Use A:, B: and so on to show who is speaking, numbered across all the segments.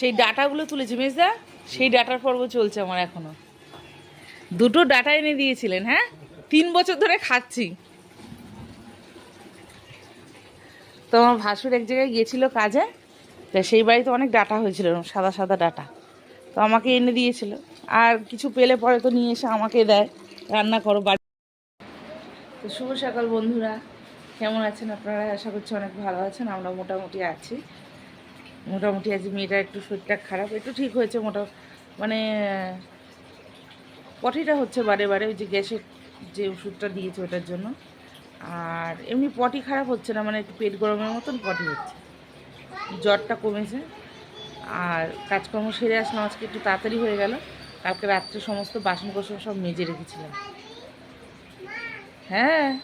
A: সেই ডাটাগুলো তুলেছি মেজদা সেই ডাটার পর্ব চলছে আমার এখনও। দুটো ডাটা এনে দিয়েছিলেন হ্যাঁ? তিন বছর ধরে খাচ্ছি। তো আমার ভাসুর এক জায়গায় গিয়েছিল কাজে, তা সেই বাড়িতে অনেক ডাটা হয়েছিল, সাদা সাদা ডাটা। তো আমাকে এনে দিয়েছিল। আর কিছু পেলে পরে তো নিয়ে এসে আমাকে দেয়। রান্না করো, বাড়ি। তো শুভ সকাল বন্ধুরা। কেমন আছেন আপনারা? আশা করছি অনেক ভালো আছেন। আমরা মোটামুটি আছি। মোটামুটি আজ মেয়েটা একটু শরীরটা খারাপ, একটু ঠিক হয়েছে মোটা মানে পটিটা হচ্ছে বারে বারে ওই যে গ্যাসের যে ওষুধটা দিয়েছে ওটার জন্য। আর এমনি পটি খারাপ হচ্ছে না মানে একটু পেট গরমের মতন পটি হচ্ছে। জ্বরটা কমেছে। আর কাজকর্ম সেরে আসলাম, আজকে একটু তাড়াতাড়ি হয়ে গেল। কালকে রাত্রে সমস্ত বাসন কোসন সব মেজে রেখেছিলাম। হ্যাঁ।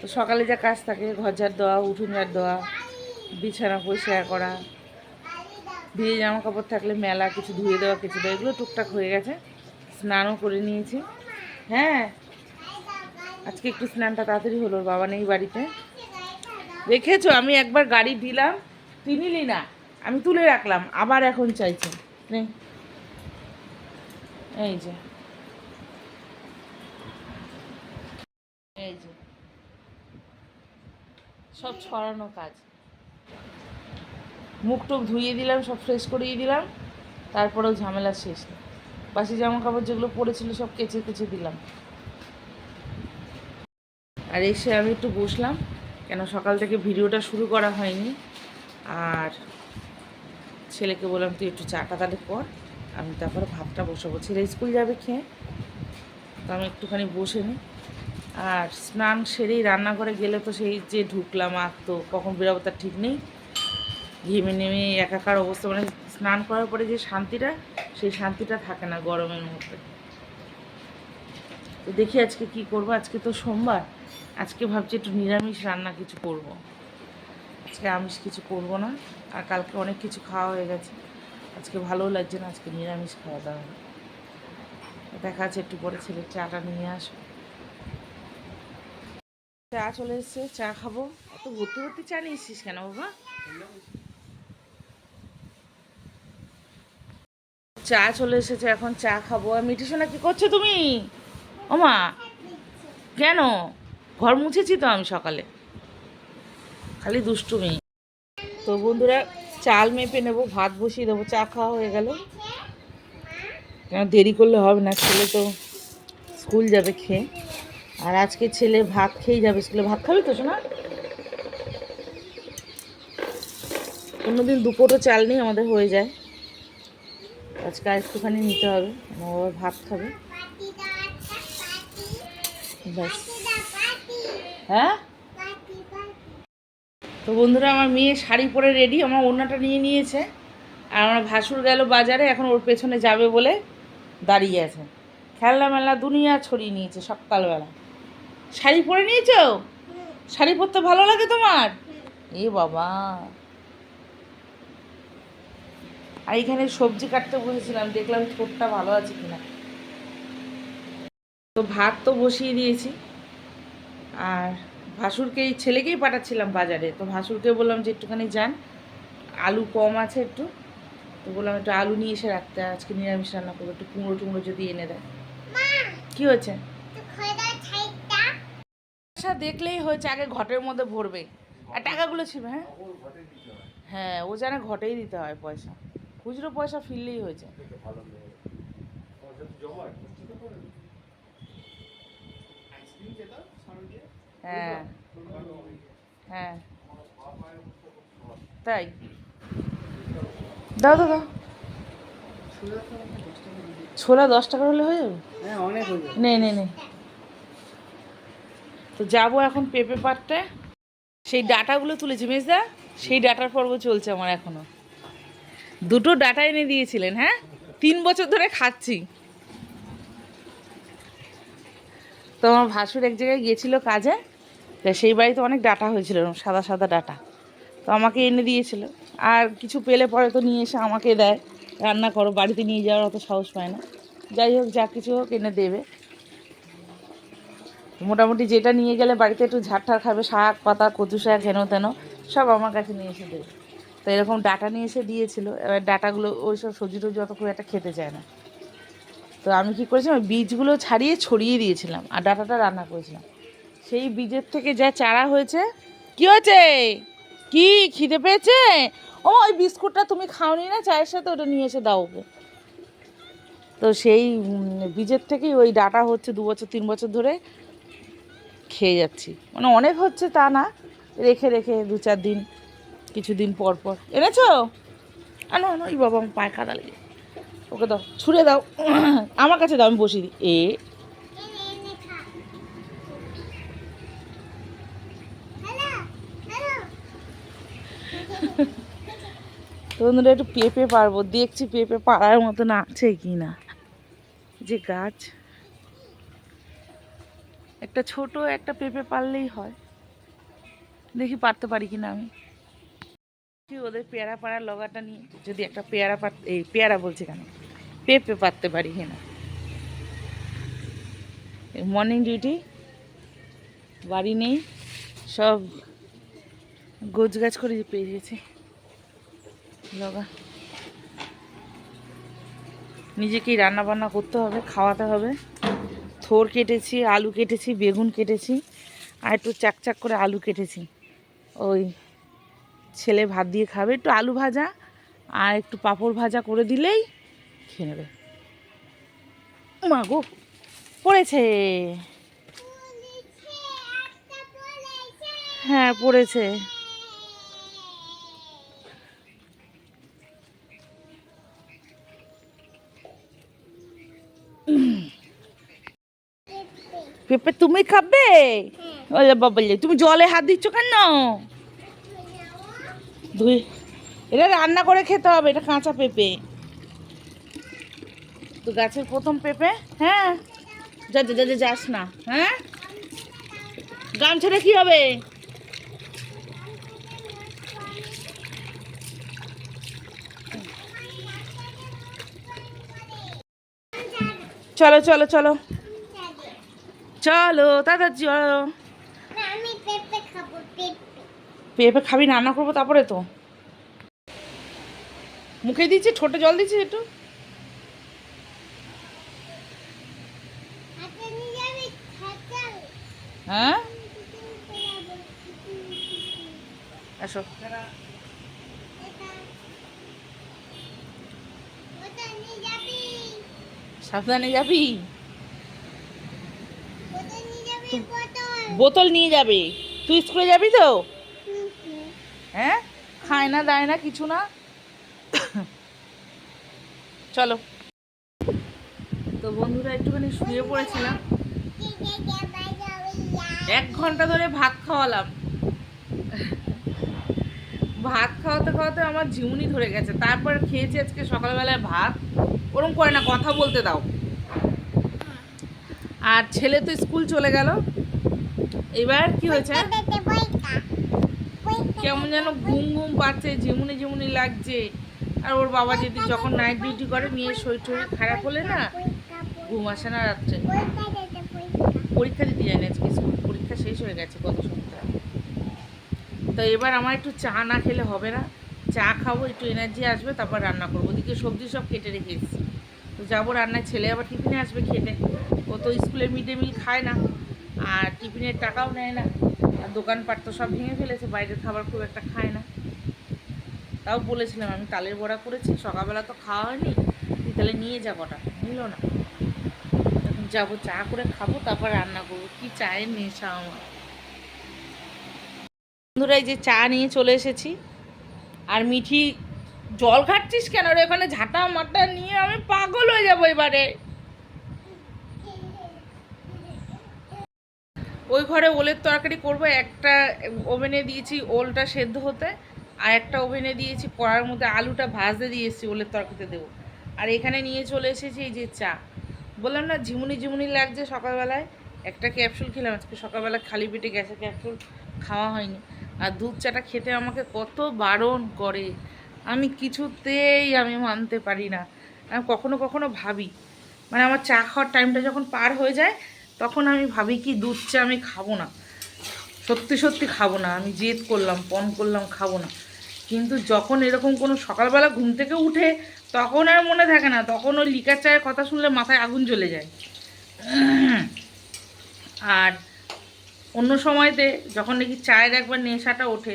A: তো সকালে যা কাজ থাকে, ঘর ঝাড় দেওয়া, উঠোন ঝাড় দেওয়া বিছানা পরিষ্কার করা, ভিজে জামা কাপড় থাকলে মেলা কিছু ধুয়ে দেওয়া, কিছু দেওয়া, এগুলো টুকটাক হয়ে গেছে। স্নানও করে নিয়েছি। হ্যাঁ আজকে একটু স্নানটা তাড়াতাড়ি হলো বাবা নেই বাড়িতে। দেখেছ, আমি একবার গাড়ি দিলাম তুই নিলি না, আমি তুলে রাখলাম, আবার এখন চাইছে। নে। এই যে। এই যে। সব ছড়ানো কাজ। মুখ টুক ধুইয়ে দিলাম, সব ফ্রেশ করিয়ে দিলাম, তারপরেও ঝামেলা শেষ বাসি জামা কাপড় যেগুলো পড়েছিল সব কেচে কেচে দিলাম। আর এসে আমি একটু বসলাম, কেন সকাল থেকে ভিডিওটা শুরু করা হয়নি। আর ছেলেকে বললাম, তুই একটু চাটা তাহলে কর, আমি তারপরে ভাতটা বসাবো। ছেলে স্কুল যাবে খেয়ে, তো আমি একটুখানি বসে নিই। আর স্নান সেরেই রান্নাঘরে গেলে তো সেই যে ঢুকলাম আর তো কখন বেরোবো তার ঠিক নেই। ঘেমে নেমে একাকার অবস্থা মানে স্নান করার পরে যে শান্তিটা, সেই শান্তিটা থাকে না গরমের মধ্যে। তো দেখি আজকে কি করব, আজকে তো সোমবার, আজকে ভাবছি একটু নিরামিষ রান্না কিছু করব। আজকে আমিষ কিছু করব না, আর কালকে অনেক কিছু খাওয়া হয়ে গেছে। আজকে ভালোও লাগছে না, আজকে নিরামিষ খাওয়া দাওয়া। দেখা যাচ্ছে একটু পরে ছেলের চাটা নিয়ে আসব। চা চলে এসছে, চা খাব। এত ভর্তি ভর্তি চা এসছিস কেন বাবা? চা চলে এসেছে, এখন চা খাব। মিঠি সোনা কি করছ তুমি? ওমা কেন? ঘর মুছেছি তো আমি সকালে। খালি দুষ্টুমি। তো বন্ধুরা, চাল মেপে নেব, ভাত বসিয়ে দেবো, চা খাওয়া হয়ে গেল। কেন, দেরি করলে হবে না, ছেলে তো স্কুল যাবে খেয়ে। আর আজকে ছেলে ভাত খেয়েই যাবে, স্কুলে ভাত খাবি তো শোনা অন্যদিন দুপুরও চাল নেই আমাদের হয়ে যায়। আজকে একটুখানি নিতে হবে, আমার ভাত খাবে। ব্যাস। হ্যাঁ? তো বন্ধুরা, আমার মেয়ে শাড়ি পরে রেডি আমার ওড়নাটা নিয়ে নিয়েছে। আর আমার ভাসুর গেল বাজারে, এখন ওর পেছনে যাবে বলে দাঁড়িয়ে আছে। খেলনা মেলা দুনিয়া ছড়িয়ে নিয়েছে সকালবেলা। শাড়ি পরে নিয়েছো? শাড়ি পরতে ভালো লাগে তোমার? এ বাবা। আর এখানে সবজি কাটতে বসেছিলাম দেখলাম ঠোঁটটা ভালো আছে কিনা। তো ভাত তো বসিয়ে দিয়েছি। আর ভাসুরকে এই ছেলেকেই পাঠাচ্ছিলাম বাজারে। তো ভাসুরকে বললাম যে একটুখানি যান আলু কম আছে একটু। তো বললাম একটু আলু নিয়ে এসে রাখতে আজকে নিরামিষ রান্না করব একটু কুমড়ো টুমড়ো যদি এনে দেয়। কি হয়েছে? দেখলেই হয়েছে আগে ঘটের মধ্যে ভরবে। আর টাকাগুলো ছিল হ্যাঁ? হ্যাঁ ও জানে ঘটেই দিতে হয় পয়সা। খুচরো পয়সা ফিরলেই হয়েছে। হ্যাঁ। হ্যাঁ। তাই। দাও দাও ছোলা দশ টাকা হলে হয়ে যাবে?
B: হ্যাঁ অনেক যাবে।
A: নে নে নে। তো যাব এখন পেঁপে পাটতে সেই ডাটাগুলো তুলেছি মেজদা সেই ডাটার পর্ব চলছে আমার এখনও। দুটো ডাটা এনে দিয়েছিলেন হ্যাঁ? তিন বছর ধরে খাচ্ছি। তো আমার ভাসুর এক জায়গায় গিয়েছিল কাজে, তা সেই বাড়িতে অনেক ডাটা হয়েছিল, সাদা সাদা ডাটা। তো আমাকে এনে দিয়েছিল। আর কিছু পেলে পরে তো নিয়ে এসে আমাকে দেয়। রান্না করো, বাড়িতে নিয়ে যাওয়ার অত সাহস পায় না। যাই হোক, যা কিছু হোক এনে দেবে। মোটামুটি যেটা নিয়ে গেলে বাড়িতে একটু ঝাড় খাবে, শাক পাতা, কচু শাক, হেন তেন, সব আমার কাছে নিয়ে এসে দেবে। তো এরকম ডাটা নিয়ে এসে দিয়েছিল। এবার ডাটাগুলো ওই সব সবজি টবজি অত খুব একটা খেতে চায় না। তো আমি কি করেছিলাম বীজগুলো ছাড়িয়ে ছড়িয়ে দিয়েছিলাম আর ডাটাটা রান্না করেছিলাম। সেই বীজের থেকে যা চারা হয়েছে, কি হয়েছে? কি? খিদে পেয়েছে? ও, ওই বিস্কুটটা তুমি খাওনি না, চায়ের সাথে ওটা নিয়ে এসে দাও ওকে। তো সেই বীজের থেকেই ওই ডাটা হচ্ছে দু বছর, তিন বছর ধরে খেয়ে যাচ্ছি। মানে অনেক হচ্ছে তা না, রেখে রেখে দু চার দিন কিছুদিন পর পর। এনেছো? আনো আনো এই বাবা, আমার পায়ে কাদা লেগে ওকে দাও, ছুঁড়ে দাও। আমার কাছে দাও, আমি বসিয়ে দিই। এ। তো বন্ধুরা, একটু পেঁপে পারব। দেখছি পেঁপে পাড়ার মতন আছে কি না যে গাছ। একটা ছোট একটা পেঁপে পারলেই হয়। দেখি পারতে পারি কি না আমি। ওদের পেয়ারা পাড়ার লগাটা নিয়ে, যদি একটা পেয়ারা পাত, এই পেয়ারা বলছে কেন? পেঁপে পাততে পারি কিনা মর্নিং ডিউটি বাড়ি নেই, সব গোছ গাছ করে পেয়ে গেছে। লগা। নিজেকেই রান্না বান্না করতে হবে, খাওয়াতে হবে। থোর কেটেছি, আলু কেটেছি, বেগুন কেটেছি, আর একটু চাক চাক করে আলু কেটেছি। ওই ছেলে ভাত দিয়ে খাবে একটু আলু ভাজা আর একটু পাঁপড় ভাজা করে দিলেই খেয়ে নেবে। মা গো পড়েছে। হ্যাঁ পড়েছে। পেঁপে তুমি খাবে? ওলে বাবলে তুমি জলে হাত দিচ্ছ কেন? ধুই। এটা রান্না করে খেতে হবে এটা কাঁচা পেঁপে। তো গাছের প্রথম পেঁপে হ্যাঁ? যা যা যা, যা যাস না হ্যাঁ? গামছাটা কি হবে? চলো চলো চলো। চলো দাদা চলো
B: আমি পেঁপে খাব পেঁপে
A: পেঁপে খাবি রান্না করব তারপরে তো। মুখে দিচ্ছি ঠোঁটে জল দিচ্ছি একটু। হ্যাঁ? আসো। সাবধানে যাবি?
B: বোতল
A: নিয়ে যাবে। তুই স্কুলে যাবি তো। হ্যাঁ? খায় না, দায় না, কিছু না। চলো। তো বন্ধুরা, একটুখানি শুয়ে পড়েছিলাম। এক ঘণ্টা ধরে ভাত খাওয়ালাম। ভাত খাওয়াতে খাওয়াতে আমার ঝিমুনি ধরে গেছে। তারপর খেয়েছি আজকে সকালবেলায় ভাত। ওরম করে না, কথা বলতে দাও। আর ছেলে তো স্কুল চলে গেল। এবার কি হয়েছে? কেমন যেন ঘুম ঘুম পাচ্ছে ঝিমুনি ঝিমুনি লাগছে। আর ওর বাবা যদি যখন নাইট ডিউটি করে নিয়ে শরীর টরীর খারাপ হলে না, ঘুম আসে না রাত্রে। পরীক্ষা দিতে যায় না স্কুল, পরীক্ষা শেষ হয়ে গেছে গত সপ্তাহে। তো এবার আমার একটু চা না খেলে হবে না। চা খাব, একটু এনার্জি আসবে, তারপর রান্না করব। ওদিকে সবজি সব কেটে রেখে এসেছি। তো যাব রান্নায়, ছেলে আবার টিফিনে আসবে খেতে। ও তো স্কুলের মিড ডে মিল খায় না, আর টিফিনের টাকাও নেয় না। দোকানপাট তো সব ভেঙে ফেলেছে, বাইরের খাবার খুব একটা খায় না। তাও বলেছিলাম আমি, তালের বড়া করেছি, সকালবেলা তো খাওয়া হয়নি, তুই তাহলে নিয়ে যা কটা, নিল না। এখন যাব, চা করে খাব, তারপর রান্না করব, কি চায়ের নেশা আমার। বন্ধুরা, এই যে চা নিয়ে চলে এসেছি, আর মিঠি জল খাচ্ছিস কেন রে? এখানে ঝাঁটা মাটা নিয়ে আমি পাগল হয়ে যাব এবারে। ওই ঘরে ওলের তরকারি করব, একটা ওভেনে দিয়েছি ওলটা সেদ্ধ হতে, আর একটা ওভেনে দিয়েছি কড়ার মধ্যে আলুটা ভাজতে দিয়েছি ওলের তরকারিতে দেবো। আর এখানে নিয়ে চলে এসেছি এই যে চা। বললাম না, ঝিমুনি ঝিমুনি লাগছে সকালবেলায়। একটা ক্যাপসুল খেলাম, আজকে সকালবেলা খালি পেটে গ্যাসের ক্যাপসুল খাওয়া হয়নি। আর দুধ চাটা খেতে আমাকে কত বারণ করে। আমি কিছুতেই আমি মানতে পারি না। আমি কখনো কখনো ভাবি মানে আমার চা খাওয়ার টাইমটা যখন পার হয়ে যায় তখন আমি ভাবি কি, দুধ চা আমি খাব না। সত্যি সত্যি খাব না। আমি জেদ করলাম, পণ করলাম, খাব না। কিন্তু যখন এরকম কোনো সকালবেলা ঘুম থেকে উঠে তখন আর মনে থাকে না, তখন ওই লিকার চায়ের কথা শুনলে মাথায় আগুন জ্বলে যায়। আর অন্য সময়তে যখন নাকি চায়ের একবার নেশাটা ওঠে,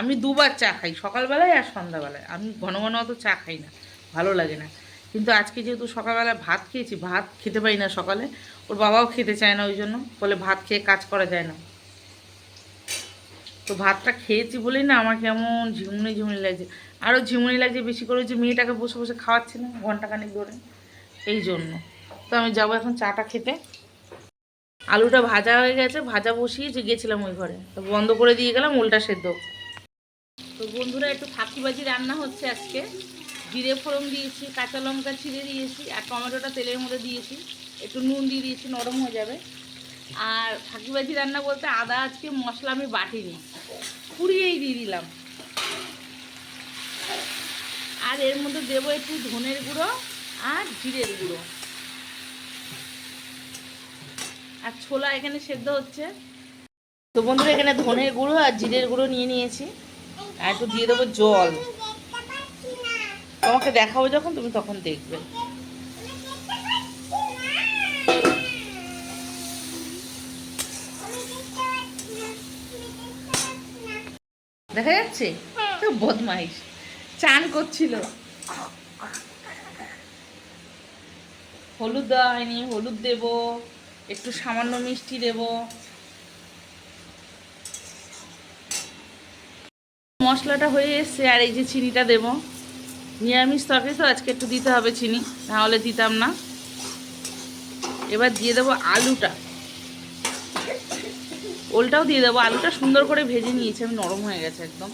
A: আমি দুবার চা খাই, সকালবেলায় আর সন্ধ্যাবেলায়। আমি ঘন ঘন অত চা খাই না, ভালো লাগে না। কিন্তু আজকে যেহেতু সকালবেলায় ভাত খেয়েছি, ভাত খেতে পারি না সকালে ওর বাবাও খেতে চায় না ওই জন্য। বলে ভাত খেয়ে কাজ করা যায় না। তো ভাতটা খেয়েছি বলেই না আমার কেমন ঝিমুনি ঝিমুনি লাগছে। আরও ঝিমুনি লাগছে বেশি করে যে মেয়েটাকে বসে বসে খাওয়াচ্ছি না, ঘন্টাখানেক ধরে। এই জন্য। তো আমি যাব এখন চাটা খেতে। আলুটা ভাজা হয়ে গেছে, ভাজা বসিয়ে যে গেছিলাম ওই ঘরে। তো বন্ধ করে দিয়ে গেলাম, উল্টা সেদ্ধ। তো বন্ধুরা, একটু ফাঁকিবাজি রান্না হচ্ছে আজকে। জিরে ফোড়ন দিয়েছি, কাঁচা লঙ্কা ছিঁড়ে দিয়েছি, আর টমেটোটা তেলের মধ্যে দিয়েছি। একটু নুন দিয়ে দিয়েছি, নরম হয়ে যাবে। আর ফাঁকিবাজি রান্না বলতে আদা, আজকে মশলা আমি বাটিনি, পুড়িয়েই দিয়ে দিলাম। আর এর মধ্যে দেবো একটু ধনের গুঁড়ো আর জিরের গুঁড়ো। আর ছোলা এখানে সেদ্ধ হচ্ছে। তো বন্ধুরা, এখানে ধনের গুঁড়ো আর জিরের গুঁড়ো নিয়ে নিয়েছি। আর একটু দিয়ে দেবো জল। তোমাকে দেখাবো যখন, তুমি তখন দেখবে। দেখা যাচ্ছে? তো বদমাইশ। চান করছিল। হলুদ দেওয়া হয়নি হলুদ দেব একটু সামান্য মিষ্টি দেব। মশলাটা হয়ে এসছে আর এই যে চিনিটা দেব। নিরামিষ তরকারি তো আজকে একটু দিতে হবে চিনি নাহলে দিতাম না। এবার দিয়ে দেবো আলুটা। ওলটাও দিয়ে দেবো। আলুটা সুন্দর করে ভেজে নিয়েছি, আমি নরম হয়ে গেছে একদম।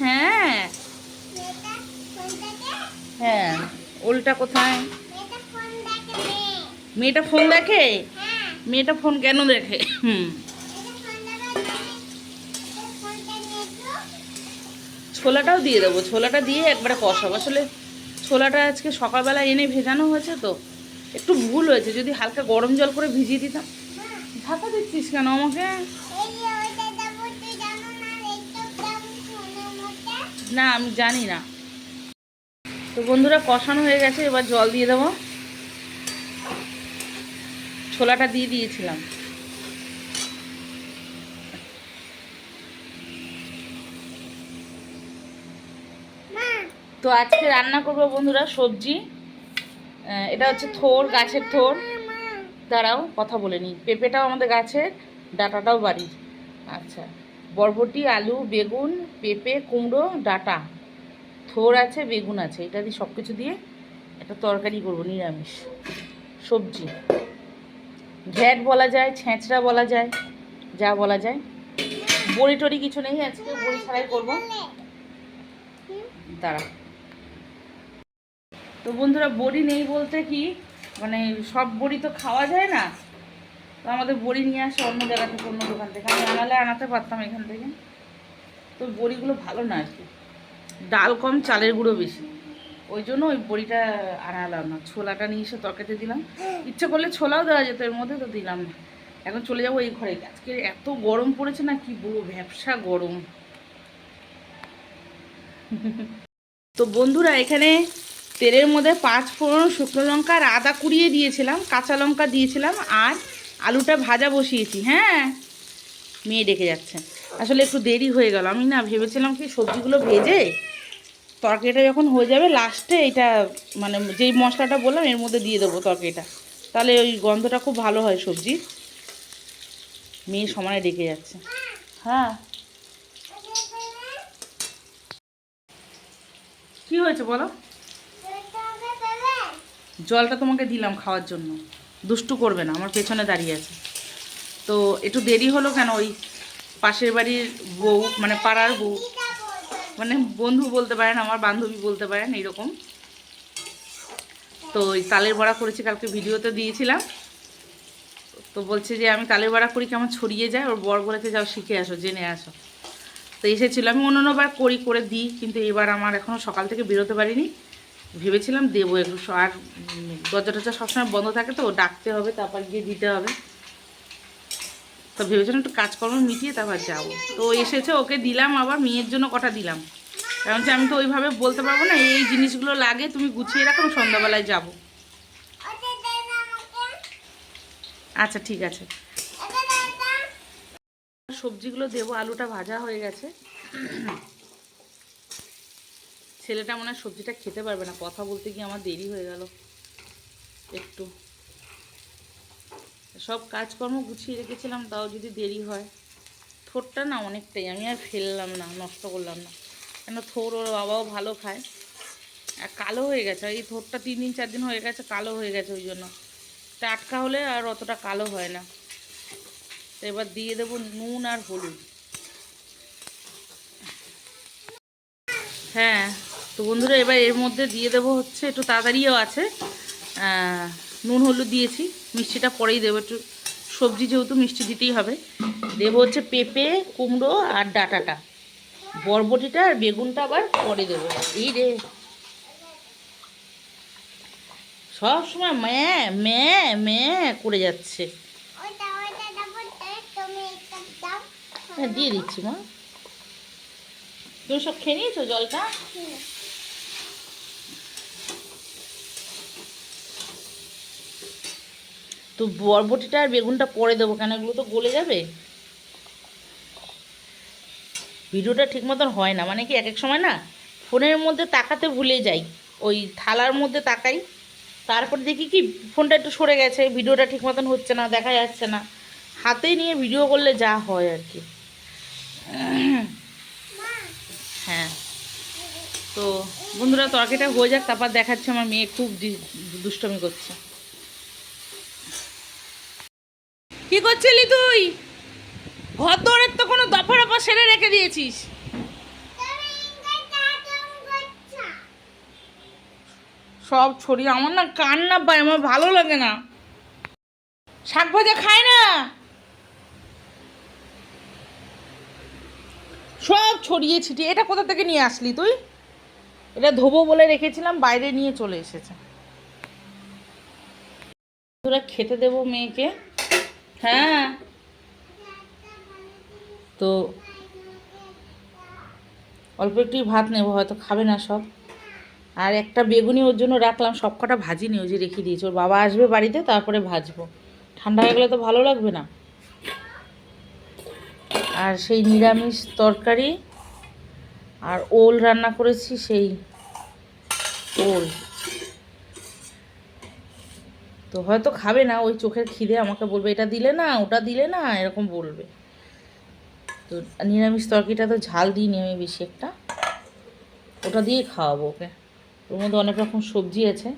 A: হ্যাঁ। হ্যাঁ ওলটা কোথায়? মেয়েটা ফোন দেখে? মেয়েটা ফোন কেন দেখে? হুম। ছোলাটাও দিয়ে দেবো। ছোলাটা দিয়ে একবারে কষাবো। আসলে ছোলাটা আজকে সকালবেলা এনে ভেজানো হয়েছে তো। একটু ভুল হয়েছে, যদি হালকা গরম জল করে ভিজিয়ে দিতাম। ঢাকা দিচ্ছিস কেন আমাকে? না, আমি জানি না। তো বন্ধুরা, কষানো হয়ে গেছে, এবার জল দিয়ে দেবো। ছোলাটা দিয়ে দিয়েছিলাম। তো আজকে রান্না করব বন্ধুরা, সবজি। এটা হচ্ছে থোর, গাছের থোর। দাঁড়াও, কথা বলে নিই। পেঁপেটাও আমাদের গাছের ডাটাটাও বাড়ির। আচ্ছা বরবটি, আলু, বেগুন, পেঁপে, কুমড়ো, ডাটা। থোর আছে, বেগুন আছে, এটা দিয়ে সব কিছু দিয়ে একটা তরকারি করব, নিরামিষ। সবজি। ঘ্যাট বলা যায়, ছেঁচড়া বলা যায়, যা বলা যায়। বড়ি টড়ি কিছু নেই, আজকে বড়ি ছাড়াই করব। দাঁড়া তো বন্ধুরা বড়ি নেই বলতে কি মানে সব বড়ি তো খাওয়া যায় না। তো আমাদের বড়ি নিয়ে আসে অন্য জায়গা থেকে, অন্য দোকান থেকে। আমি আনালে আনাতে পারতাম এখান থেকে। তো বড়িগুলো ভালো না আর কি। ডাল কম, চালের গুঁড়ো বেশি। ওই জন্য ওই বড়িটা আনালাম না। ছোলাটা নিয়ে এসে তরকারিতে দিলাম। ইচ্ছে করলে ছোলাও দেওয়া যেত, এর মধ্যে তো দিলাম না। এখন চলে যাব এই ঘরে। আজকে এত গরম পড়েছে না, কি বলব ব্যবসা গরম। তো বন্ধুরা এখানে তেলের মধ্যে পাঁচ ফোড়ন শুকনো লঙ্কা আর আদা কুড়িয়ে দিয়েছিলাম, কাঁচা লঙ্কা দিয়েছিলাম আর আলুটা ভাজা বসিয়েছি হ্যাঁ? মেয়ে ডেকে যাচ্ছে। আসলে একটু দেরি হয়ে গেল। আমি না ভেবেছিলাম কি সবজিগুলো ভেজে তরকারিটা যখন হয়ে যাবে লাস্টে এটা মানে যেই মশলাটা বললাম, এর মধ্যে দিয়ে দেবো তরকারিটা। তাহলে ওই গন্ধটা খুব ভালো হয় সবজির মেয়ে সমানে ডেকে যাচ্ছে। হ্যাঁ। কি হয়েছে বলো? জলটা তোমাকে দিলাম খাওয়ার জন্য। দুষ্টু করবে না, আমার পেছনে দাঁড়িয়ে আছে। তো একটু দেরি হলো কেন? ওই পাশের বাড়ির বউ মানে পাড়ার বউ মানে বন্ধু বলতে পারেন, আমার বান্ধবী বলতে পারেন, এইরকম। তো ওই তালের বড়া করেছি, কালকে ভিডিওতে দিয়েছিলাম। তো বলছে যে, আমি তালের বড়া করি, কেমন ছড়িয়ে যায়? ওর বর বলেছে, যাও শিখে আসো, জেনে আসো। তো এসেছিল, আমি অন্য অন্যবার করি, করে দিই, কিন্তু এবার আমার এখনও সকাল থেকে বেরোতে পারিনি। ভেবেছিলাম দেবো একটু আর দরজা টরজা সবসময় বন্ধ থাকে তো, ডাকতে হবে, তারপর গিয়ে দিতে হবে। তো ভেবেছিলাম একটু কাজকর্ম মিটিয়ে তারপর যাব। তো এসেছে, ওকে দিলাম, আবার মেয়ের জন্য কটা দিলাম। কারণ যে আমি তো ওইভাবে বলতে পারব না, এই জিনিসগুলো লাগে, তুমি গুছিয়ে রাখো, আমি সন্ধ্যাবেলায় যাব। আচ্ছা ঠিক আছে। সবজিগুলো দেবো, আলুটা ভাজা হয়ে গেছে। ছেলেটা মনে হয় সবজিটা খেতে পারবে না। কথা বলতে গিয়ে আমার দেরি হয়ে গেল। একটু। সব কাজকর্ম গুছিয়ে রেখেছিলাম, তাও যদি দেরি হয়। থোরটা না অনেকটাই, আমি আর ফেললাম না, নষ্ট করলাম না। কেন থোর ওর বাবাও ভালো খায়। আর কালো হয়ে গেছে, এই থোরটা তিন দিন, চার দিন হয়ে গেছে, কালো হয়ে গেছে ওই জন্য। টাটকা হলে আর অতটা কালো হয় না। তো এবার দিয়ে দেবো নুন আর হলুদ। হ্যাঁ। তো বন্ধুরা, এবার এর মধ্যে দিয়ে দেবো হচ্ছে, একটু তাড়াতাড়িও আছে। নুন, হলুদ দিয়েছি, মিষ্টিটা পরেই দেবো একটু। সবজি যেহেতু মিষ্টি দিতেই হবে। দেবো হচ্ছে পেঁপে, কুমড়ো আর ডাটাটা। বরবটিটা আর বেগুনটা আবার পরে দেবো। এই রে। সব সময় ম্যা ম্যা ম্যা করে যাচ্ছে। হ্যাঁ দিয়ে দিচ্ছি মা। তুমি সব খেয়ে নিয়েছো জলটা? তো বরবটিটা আর বেগুনটা পরে দেবো, কেন এগুলো তো গলে যাবে? ভিডিওটা ঠিক মতন হয় না মানে কি এক এক সময় না ফোনের মধ্যে তাকাতে ভুলে যাই, ওই থালার মধ্যে তাকাই, তারপর দেখি কি ফোনটা একটু সরে গেছে, ভিডিওটা ঠিক মতন হচ্ছে না, দেখা যাচ্ছে না, হাতে নিয়ে ভিডিও করলে যা হয় আর কি। হ্যাঁ তো বন্ধুরা তরকারিটা হয়ে যাক, তারপর দেখাচ্ছে, আমার মেয়ে খুব দুষ্টমি করছে। কি করছিলি তুই? ঘর দৌড়ের তো কোনো দফা রফা সেরে রেখে দিয়েছিস। সব ছড়িয়ে আমার না কান্না পায়, আমার ভালো লাগে না। শাক ভাজা খায় না? সব ছড়িয়ে ছিটিয়ে, এটা কোথা থেকে নিয়ে আসলি তুই? এটা ধোবো বলে রেখেছিলাম, বাইরে নিয়ে চলে এসেছে। তোরা খেতে দেবো মেয়েকে। হ্যাঁ। তো অল্প একটুই ভাত নেব, হয়তো খাবে না সব। আর একটা বেগুনি ওর জন্য রাখলাম, সব কটা ভাজিনি ওই যে রেখে দিয়েছি। ওর বাবা আসবে বাড়িতে, তারপরে ভাজবো। ঠান্ডা হয়ে গেলে তো ভালো লাগবে না। আর সেই নিরামিষ তরকারি, আর ওল রান্না করেছি, সেই ওল। তো হয়তো খাবে না ওই চোখের খিদে আমাকে বলবে এটা দিলে না ওটা দিলে না এরকম বলবে। তো নিরামিষ তরকারিটা তো ঝাল দিইনি আমি বেশি একটা। ওটা দিয়ে খাওয়াবো ওকে। ওর মধ্যে অনেক রকম সবজি আছে।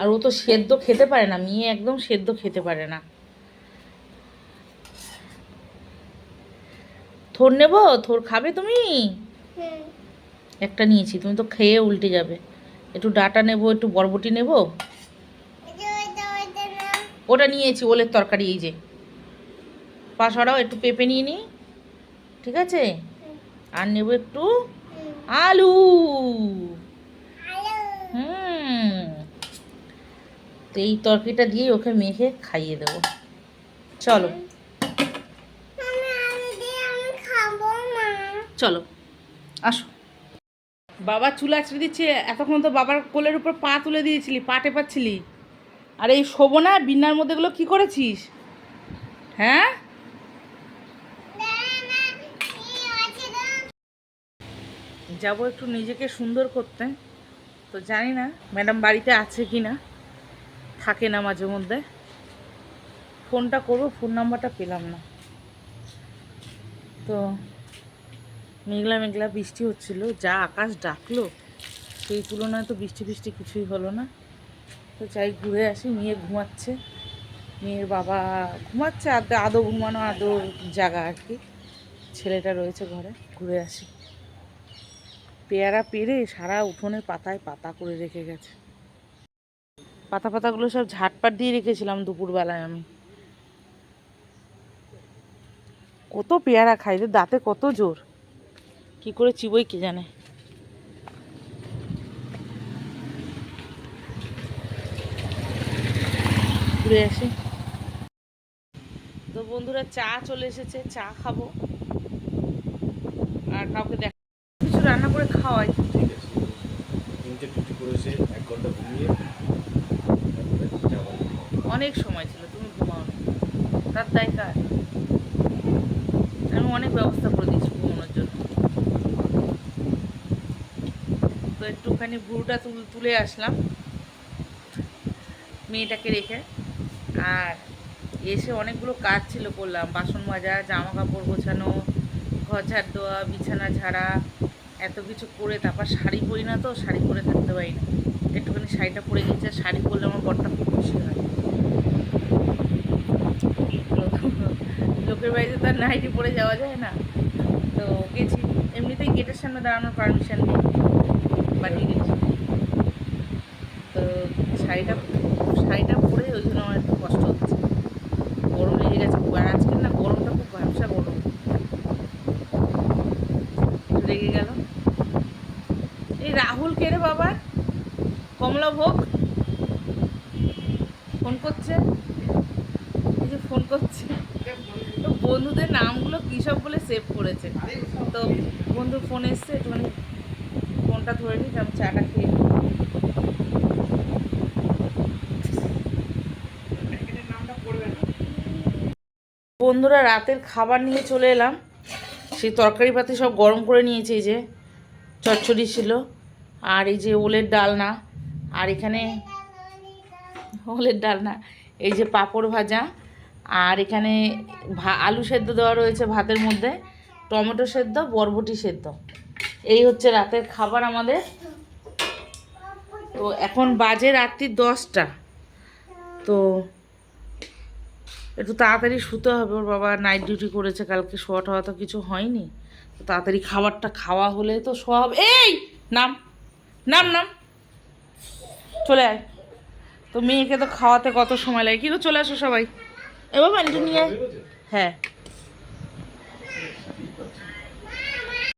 A: আর ও তো সেদ্ধ খেতে পারে না মেয়ে একদম সেদ্ধ খেতে পারে না। থোর নেব? থোর খাবে তুমি? একটা নিয়েছি তুমি তো খেয়ে উল্টে যাবে। একটু ডাটা নেব একটু বরবটি নেব?
B: ওটা
A: নিয়েছি, ওলের তরকারি এই যে। পাশাড়াও একটু পেঁপে নিয়ে নিই ঠিক আছে? আর নেব একটু আলু। হুম। তো এই তরকারিটা দিয়ে ওকে মেখে খাইয়ে দেবো। চলো। চলো, আসো। বাবা চুল আছড়ে দিচ্ছে, এতক্ষণ তো বাবার কোলের উপর পা তুলে দিয়েছিলি পা টেপাচ্ছিলি আর এই শোভনা, বিন্নার মধ্যে এগুলো কী করেছিস? হ্যাঁ? যাব একটু নিজেকে সুন্দর করতে। তো জানি না ম্যাডাম বাড়িতে আছে কি না। থাকে না মাঝে মধ্যে। ফোনটা করব, ফোন নাম্বারটা পেলাম না। তো মেঘলা মেঘলা বৃষ্টি হচ্ছিল, যা আকাশ ডাকলো, সেই তুলনায় তো বৃষ্টি বৃষ্টি কিছুই হলো না। তো চাই ঘুরে আসি, মেয়ে ঘুমাচ্ছে। মেয়ের বাবা ঘুমাচ্ছে, আদৌ আদৌ ঘুমানো, আদৌ জায়গা আর কি। ছেলেটা রয়েছে ঘরে, ঘুরে আসি। পেয়ারা পেরে সারা উঠোনের পাতায় পাতা করে রেখে গেছে। পাতা পাতাগুলো সব ঝাটপাট দিয়ে রেখেছিলাম দুপুরবেলায় আমি। কত পেয়ারা খাই দাঁতে কত জোর। কি করে চিবই কে জানে। ঘুরে আসি। তো বন্ধুরা চা চলে এসেছে চা খাব। আর কাউকে দেখ কিছু রান্না করে খাওয়াই।
C: ঠিক আছে। তিনটে ডিউটি করেছে এক ঘণ্টা ঘুমিয়ে
A: অনেক সময় ছিল তুমি ঘুমাও তার কার আমি অনেক ব্যবস্থা করে দিয়েছি ঘুমানোর জন্য। তো একটুখানি ভুরুটা তুলে আসলাম। মেয়েটাকে রেখে। আর এসে অনেকগুলো কাজ ছিল করলাম। বাসন মাজা জামা কাপড় গোছানো, ঘর ঝাড় দেওয়া, বিছানা ঝাড়া, এত কিছু করে তারপর শাড়ি পরি না তো, শাড়ি পরে থাকতে পারি না একটুখানি শাড়িটা পরে গেছে শাড়ি পরলে আমার বরটা খুব খুশি হয়। লোকের বাড়িতে তার নাইটি পরে যাওয়া যায় না। তো গেছি। এমনিতেই গেটের সামনে দাঁড়ানোর পারমিশন নেই। বাড়ি গেছি। তো শাড়িটা শাড়িটা পরে ওই জন্য আমার একটু কষ্ট হচ্ছে গরম লেগে গেছে খুব আর আজকের না গরমটা খুব ব্যবসা গরম। লেগে গেল। এই রাহুল কে রে বাবা? কমলা ভোগ? ফোন করছে? এই যে ফোন করছে। তো বন্ধুদের নামগুলো কী সব বলে সেভ করেছে। তো বন্ধু ফোন এসছে, একটুখানি ফোনটা ধরে নিই আমি চাটা খেয়ে নিই। বন্ধুরা রাতের খাবার নিয়ে চলে এলাম। সেই তরকারি পাতি সব গরম করে নিয়েছে, এই যে চচ্চড়ি ছিল আর এই যে ওলের ডালনা। আর এখানে ওলের ডালনা, এই যে পাঁপড় ভাজা। আর এখানে আলু সেদ্ধ দেওয়া রয়েছে ভাতের মধ্যে, টমেটো সেদ্ধ, বরবটি সেদ্ধ। এই হচ্ছে রাতের খাবার আমাদের। তো এখন বাজে রাত্রি দশটা। তো একটু তাড়াতাড়ি শুতে হবে, ওর বাবা নাইট ডিউটি করেছে, কালকে শোয়া টোয়া তো কিছু হয়নি। তো তাড়াতাড়ি খাবারটা খাওয়া হলে তো শোয়া হবে। এই, নাম নাম নাম। চলে আয়। তো মেয়েকে তো খাওয়াতে কত সময় লাগে? কিন্তু চলে আসো সবাই। এবার বাবা নিয়ে। হ্যাঁ।